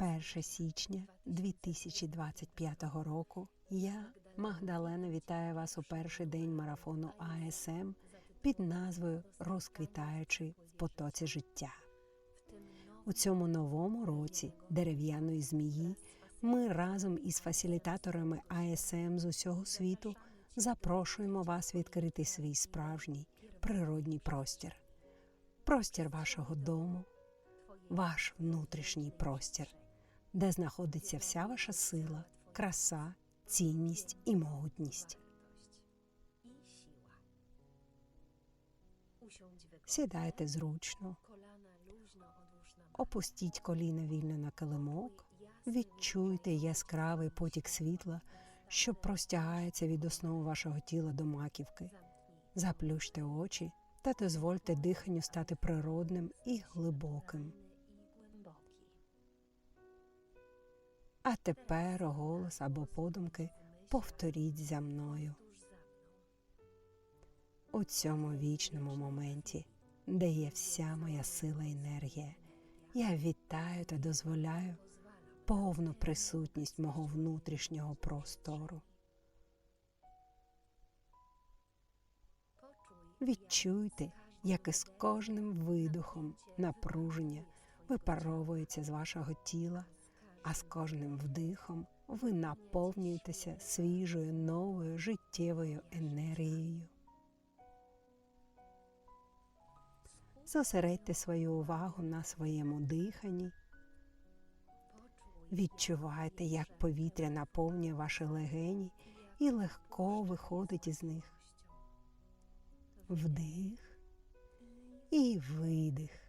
1 січня 2025 року я, Магдалена, вітаю вас у перший день марафону АСМ під назвою Розквітаючи в потоці життя. У цьому новому році дерев'яної змії ми разом із фасилітаторами АСМ з усього світу запрошуємо вас відкрити свій справжній природній простір, простір вашого дому, ваш внутрішній простір, де знаходиться вся ваша сила, краса, цінність і могутність. Сідайте зручно, опустіть коліна вільно на килимок, відчуйте яскравий потік світла, що простягається від основи вашого тіла до маківки. Заплющте очі та дозвольте диханню стати природним і глибоким. А тепер голос або подумки повторіть за мною. У цьому вічному моменті, де є вся моя сила і енергія, я вітаю та дозволяю повну присутність мого внутрішнього простору. Відчуйте, як із кожним видохом напруження випаровується з вашого тіла, а з кожним вдихом ви наповнюєтеся свіжою новою життєвою енергією. Зосередьте свою увагу на своєму диханні. Відчувайте, як повітря наповнює ваші легені і легко виходить із них. Вдих і видих.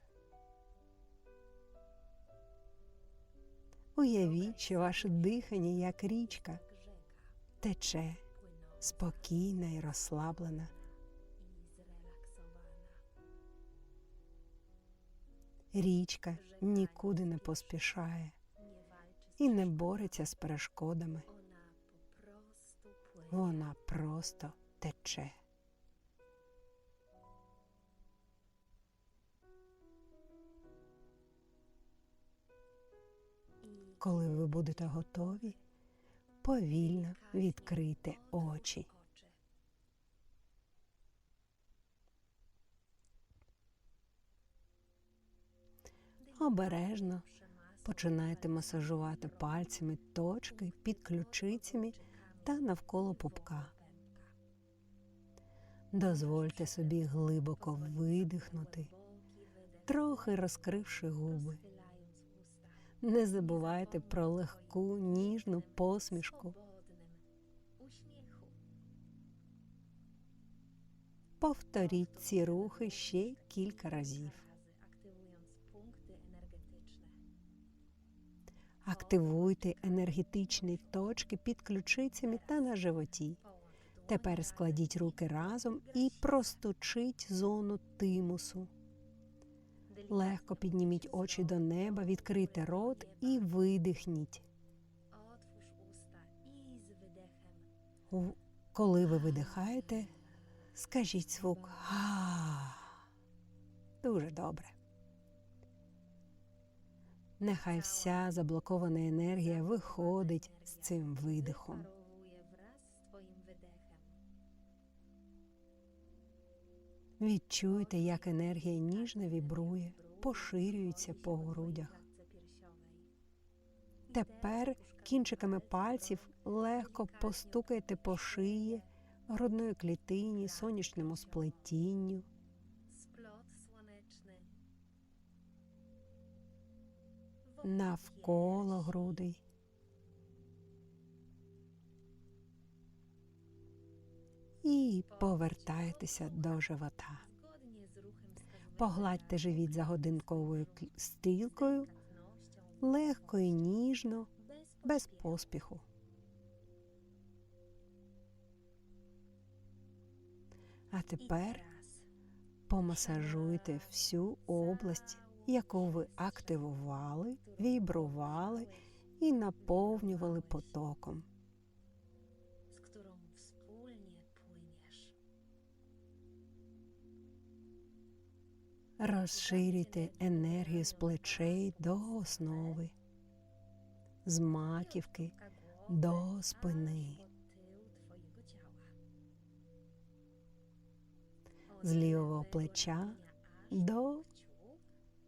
Уявіть, що ваше дихання як річка тече спокійна і розслаблена. Річка нікуди не поспішає і не бореться з перешкодами. Вона просто тече. Коли ви будете готові, повільно відкрийте очі. Обережно починайте масажувати пальцями точки під ключицями та навколо пупка. Дозвольте собі глибоко видихнути, трохи розкривши губи. Не забувайте про легку ніжну посмішку. Повторіть ці рухи ще кілька разів. Активуйте енергетичні точки під ключицями та на животі. Тепер складіть руки разом і простучіть зону тимусу. Легко підніміть очі до неба, відкрийте рот і видихніть. Коли ви видихаєте, скажіть звук «га». Дуже добре. Нехай вся заблокована енергія виходить з цим видихом. Відчуйте, як енергія ніжно вібрує, поширюється по грудях. Тепер кінчиками пальців легко постукайте по шиї, грудної клітині, сонячному сплетінню. Навколо грудей. І повертайтеся до живота. Погладьте живіт за годинковою стрілкою, легко і ніжно, без поспіху. А тепер помасажуйте всю область, яку ви активували, вібрували і наповнювали потоком. Розширюйте енергію з плечей до основи. з маківки до спини, з лівого плеча до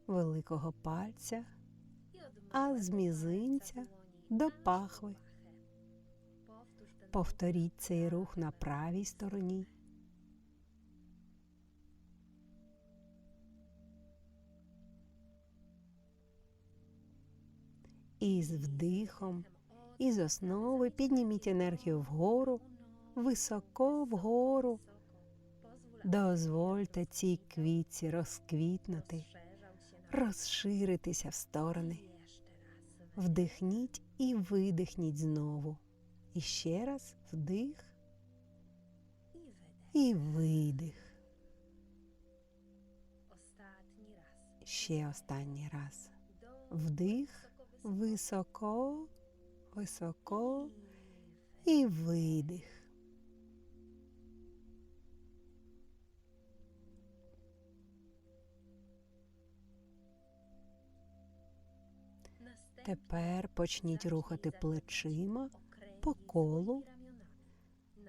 великого пальця, а з мізинця до пахви. Повторіть цей рух на правій стороні. І з вдихом, і з основи підніміть енергію вгору, високо вгору. Дозвольте цій квітці розквітнути, розширитися в сторони. Вдихніть і видихніть знову. І ще раз вдих і видих. Ще останній раз. Вдих високо, високо і видих. Тепер почніть рухати плечима по колу,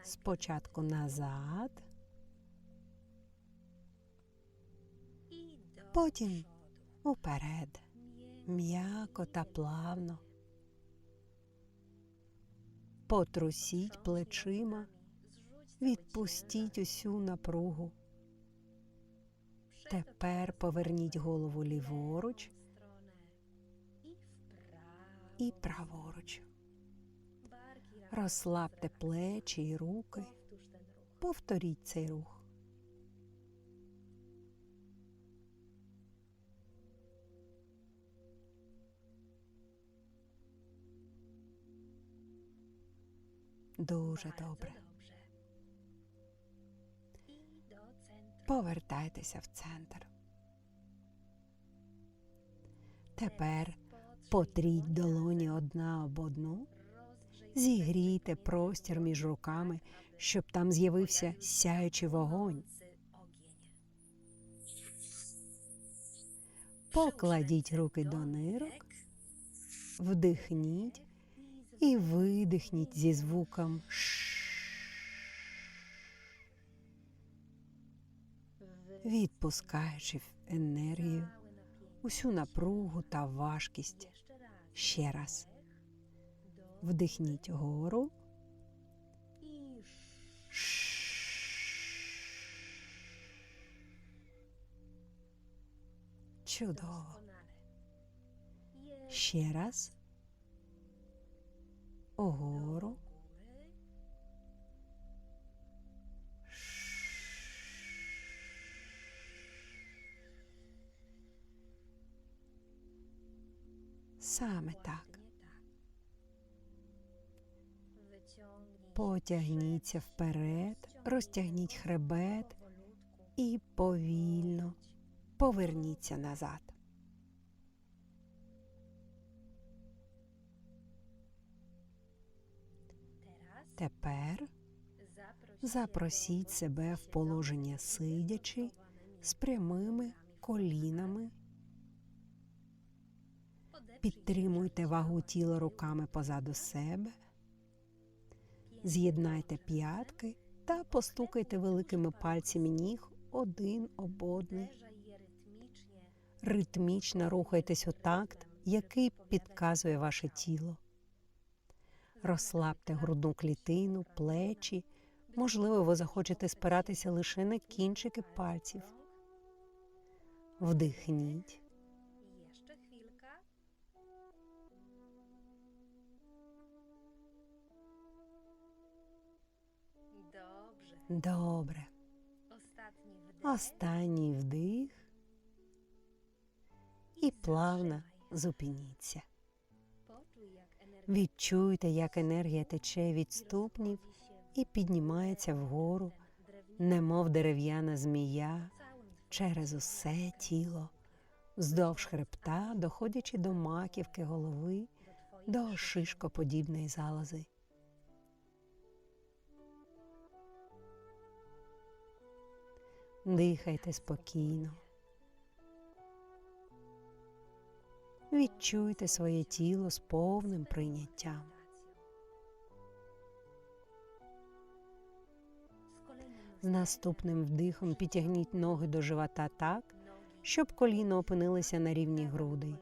спочатку назад, потім уперед, м'яко та плавно. Потрусіть плечима, відпустіть усю напругу. Тепер поверніть голову ліворуч і праворуч. Розслабте плечі і руки. Повторіть цей рух. Дуже добре. Повертайтеся в центр. Тепер потріть долоні одна об одну, зігрійте простір між руками, щоб там з'явився сяючий вогонь. Покладіть руки до нирок, вдихніть і видихніть зі звуком «ш», відпускаючи енергію, усю напругу та важкість. Ще раз вдихніть гору. Чудово. Ще раз. Угору. Саме так. Потягніться вперед, розтягніть хребет і повільно поверніться назад. Тепер запросіть себе в положення сидячи з прямими колінами. Підтримуйте вагу тіла руками позаду себе, з'єднайте п'ятки та постукайте великими пальцями ніг один об одний. Ритмічно рухайтесь у такт, який підказує ваше тіло. Розслабте грудну клітину, плечі. Можливо, ви захочете спиратися лише на кінчики пальців. Вдихніть, добре. Останній вдих і плавно зупиніться. Відчуйте, як енергія тече від ступнів і піднімається вгору, немов дерев'яна змія, через усе тіло, вздовж хребта, доходячи до маківки голови, до шишкоподібної залози. Дихайте спокійно. Відчуйте своє тіло з повним прийняттям. З наступним вдихом підтягніть ноги до живота так, щоб коліна опинилися на рівні грудей.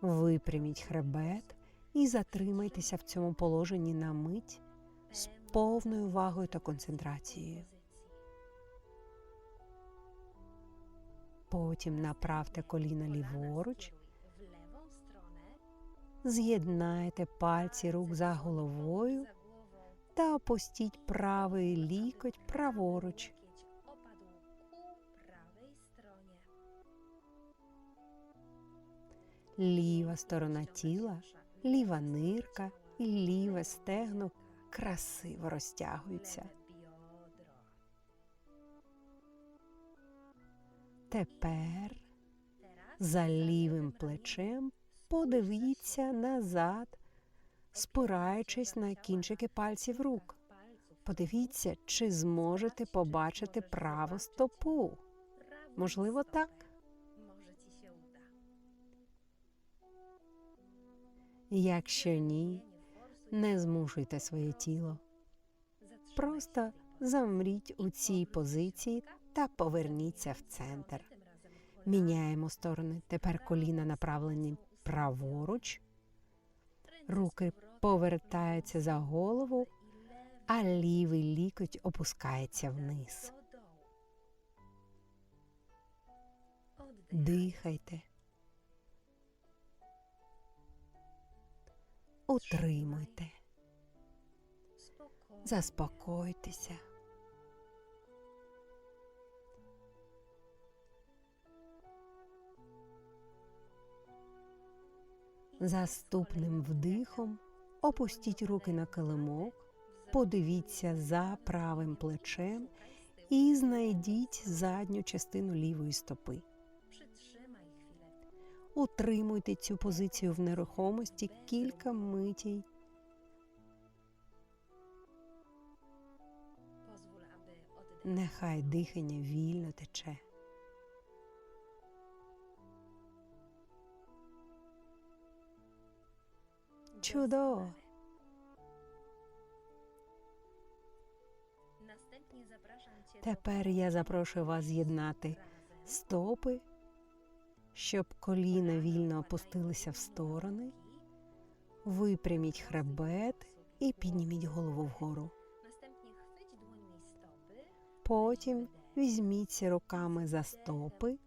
Випряміть хребет і затримайтеся в цьому положенні на мить з повною увагою та концентрацією. Потім направте коліна ліворуч, з'єднайте пальці рук за головою та опустіть правий лікоть праворуч. Ліва сторона тіла, ліва нирка і ліве стегно красиво розтягуються. Тепер за лівим плечем подивіться назад, спираючись на кінчики пальців рук. Подивіться, чи зможете побачити праву стопу. Можливо, так. Якщо ні, не змушуйте своє тіло. Просто замріть у цій позиції та поверніться в центр. Міняємо сторони. Тепер коліна направлені праворуч, руки повертаються за голову, а лівий лікоть опускається вниз. Дихайте. Утримуйте, заспокойтеся. Заступним вдихом опустіть руки на килимок, подивіться за правим плечем і знайдіть задню частину лівої стопи. Утримуйте цю позицію в нерухомості кілька митій. Нехай дихання вільно тече. Do Тепер я запрошую вас з'єднати стопи, щоб коліна вільно опустилися в сторони. Випряміть хребет і підніміть голову вгору. Потім візьміться руками за стопи,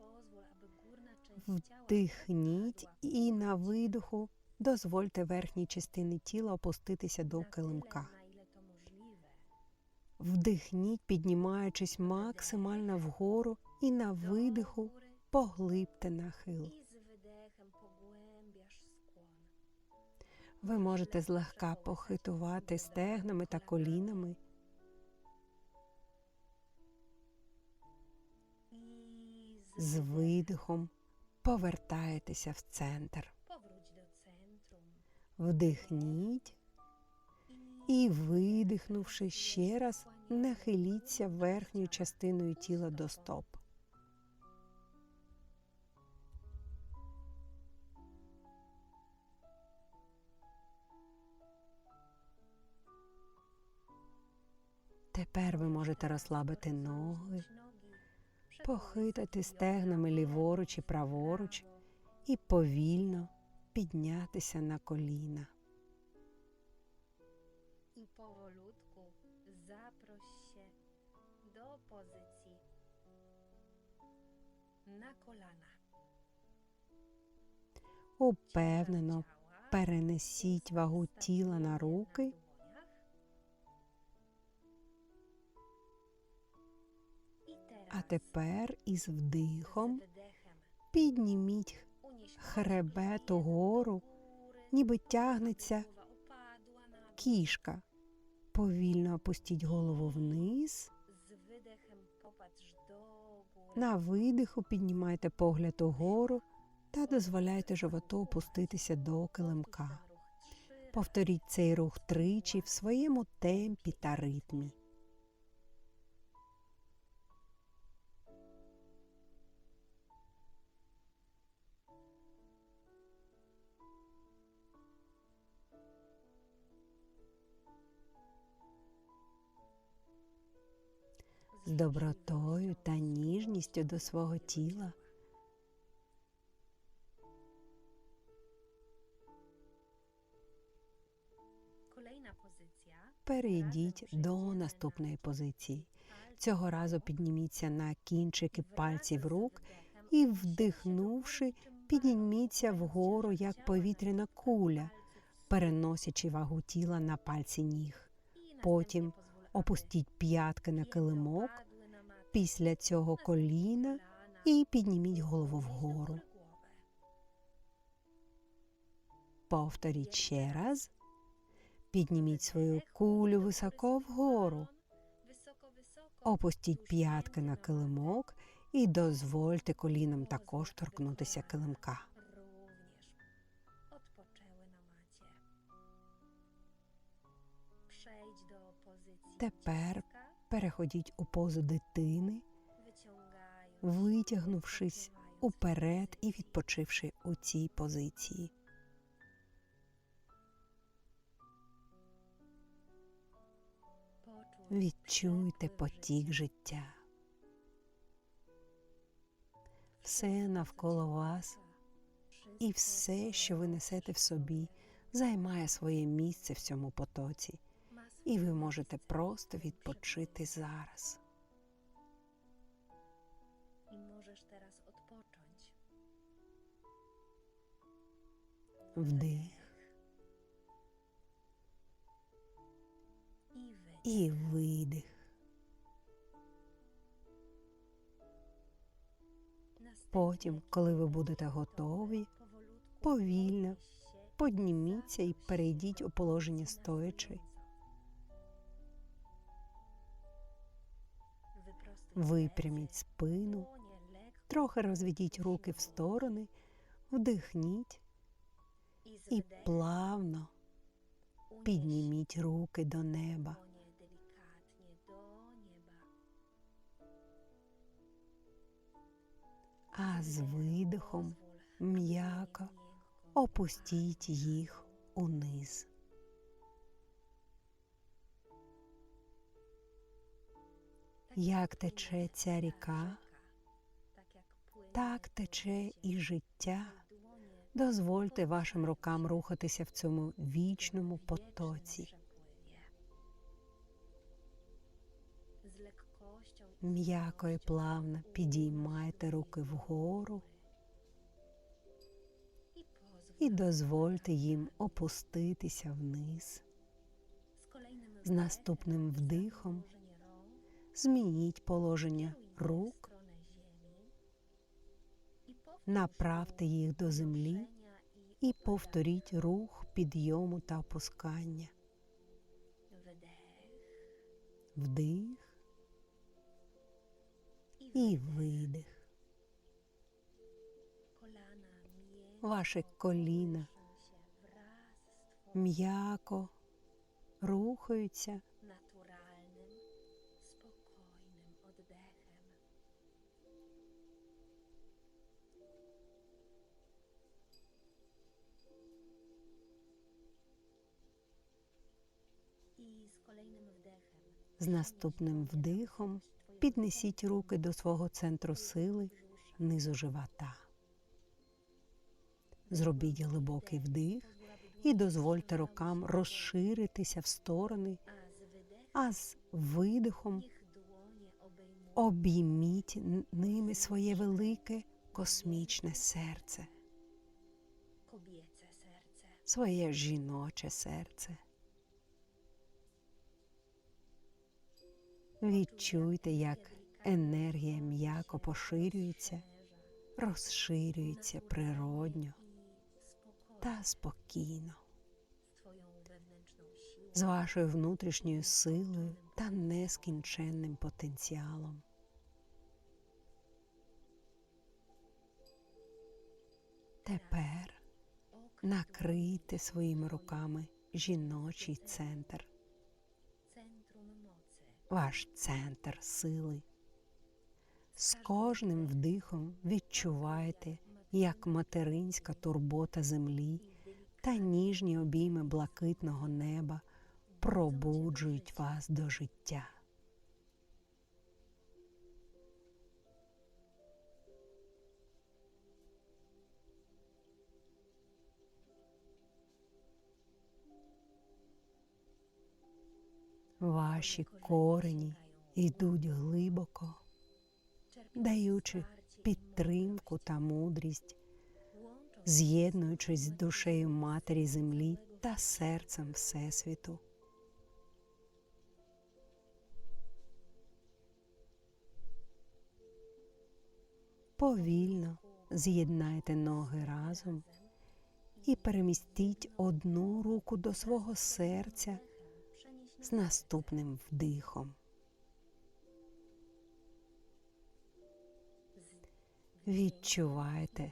вдихніть і на видоху дозвольте верхній частині тіла опуститися до килимка. Вдихніть, піднімаючись максимально вгору, і на видиху поглибте нахил. Ви можете злегка похитувати стегнами та колінами. З видихом повертаєтеся в центр. Вдихніть і, видихнувши ще раз, нахиліться верхньою частиною тіла до стоп. Тепер ви можете розслабити ноги, похитати стегнами ліворуч і праворуч і повільно піднятися на коліна. Powolutku zaproś się do pozycji na kolana. Упевнено перенесіть вагу тіла на руки. А тепер із вдихом підніміть хребет угору, ніби тягнеться кішка. Повільно опустіть голову вниз. На видиху піднімайте погляд угору та дозволяйте животу опуститися до килимка. Повторіть цей рух тричі в своєму темпі та ритмі. З добротою та ніжністю до свого тіла. Перейдіть до наступної позиції. Цього разу підніміться на кінчики пальців рук і, вдихнувши, підніміться вгору як повітряна куля, переносячи вагу тіла на пальці ніг. Потім опустіть п'ятки на килимок, після цього коліна і підніміть голову вгору. Повторіть ще раз. Підніміть свою кулю високо вгору. Опустіть п'ятки на килимок і дозвольте колінам також торкнутися килимка. Тепер переходіть у позу дитини, витягнувшись уперед і відпочивши у цій позиції. Відчуйте потік життя. Все навколо вас і все, що ви несете в собі, займає своє місце в цьому потоці, і ви можете просто відпочити зараз. I możesz teraz odpocząć. Вдих і видих. Потім, коли ви будете готові, повільно подніміться і перейдіть у положення стоячи. Випряміть спину, трохи розведіть руки в сторони, вдихніть і плавно підніміть руки до неба. А з видихом м'яко опустіть їх униз. Як тече ця ріка, так тече і життя. Дозвольте вашим рукам рухатися в цьому вічному потоці. М'яко і плавно підіймайте руки вгору і дозвольте їм опуститися вниз. З наступним вдихом змініть положення рук, направте їх до землі і повторіть рух підйому та опускання. Вдих і видих. Ваші коліна м'яко рухаються з наступним вдихом. Піднесіть руки до свого центру сили низу живота. Зробіть глибокий вдих і дозвольте рукам розширитися в сторони, а з видихом обійміть ними своє велике космічне серце, своє жіноче серце. Відчуйте, як енергія м'яко поширюється, розширюється природньо та спокійно, з вашою внутрішньою силою та нескінченним потенціалом. Тепер накрийте своїми руками жіночий центр. Ваш центр сили. З кожним вдихом відчуваєте, як материнська турбота землі та ніжні обійми блакитного неба пробуджують вас до життя. Ваші корені йдуть глибоко, даючи підтримку та мудрість, з'єднуючись з душею Матері Землі та серцем Всесвіту. Повільно з'єднайте ноги разом і перемістіть одну руку до свого серця з наступним вдихом. Відчувайте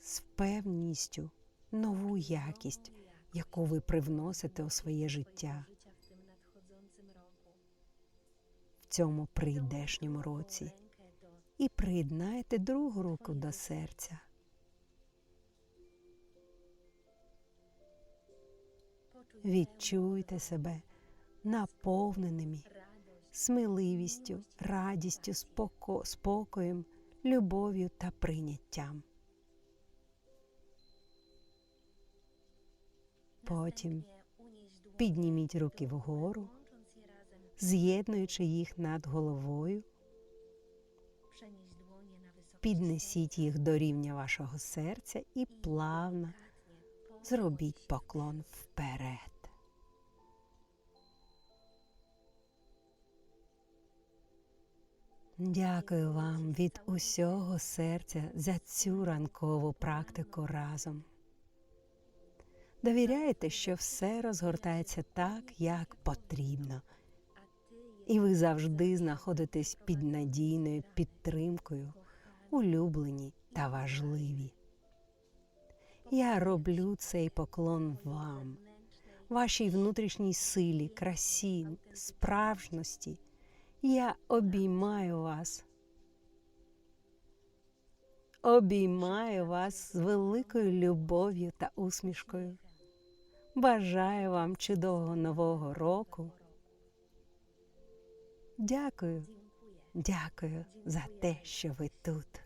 з певністю нову якість, яку ви привносите у своє життя в цьому прийдешньому році, і приєднайте другу руку до серця. Відчуйте себе наповненими сміливістю, радістю, споко- спокоєм, любов'ю та прийняттям. Потім підніміть руки вгору, з'єднуючи їх над головою, піднесіть їх до рівня вашого серця і плавно зробіть поклон вперед. Дякую вам від усього серця за цю ранкову практику разом. Довіряйте, що все розгортається так, як потрібно, і ви завжди знаходитесь під надійною підтримкою, улюблені та важливі. Я роблю цей поклон вам, вашій внутрішній силі, красі, справжності. Я обіймаю вас. Обіймаю вас з великою любов'ю та усмішкою. Бажаю вам чудового нового року. Дякую, дякую за те, що ви тут.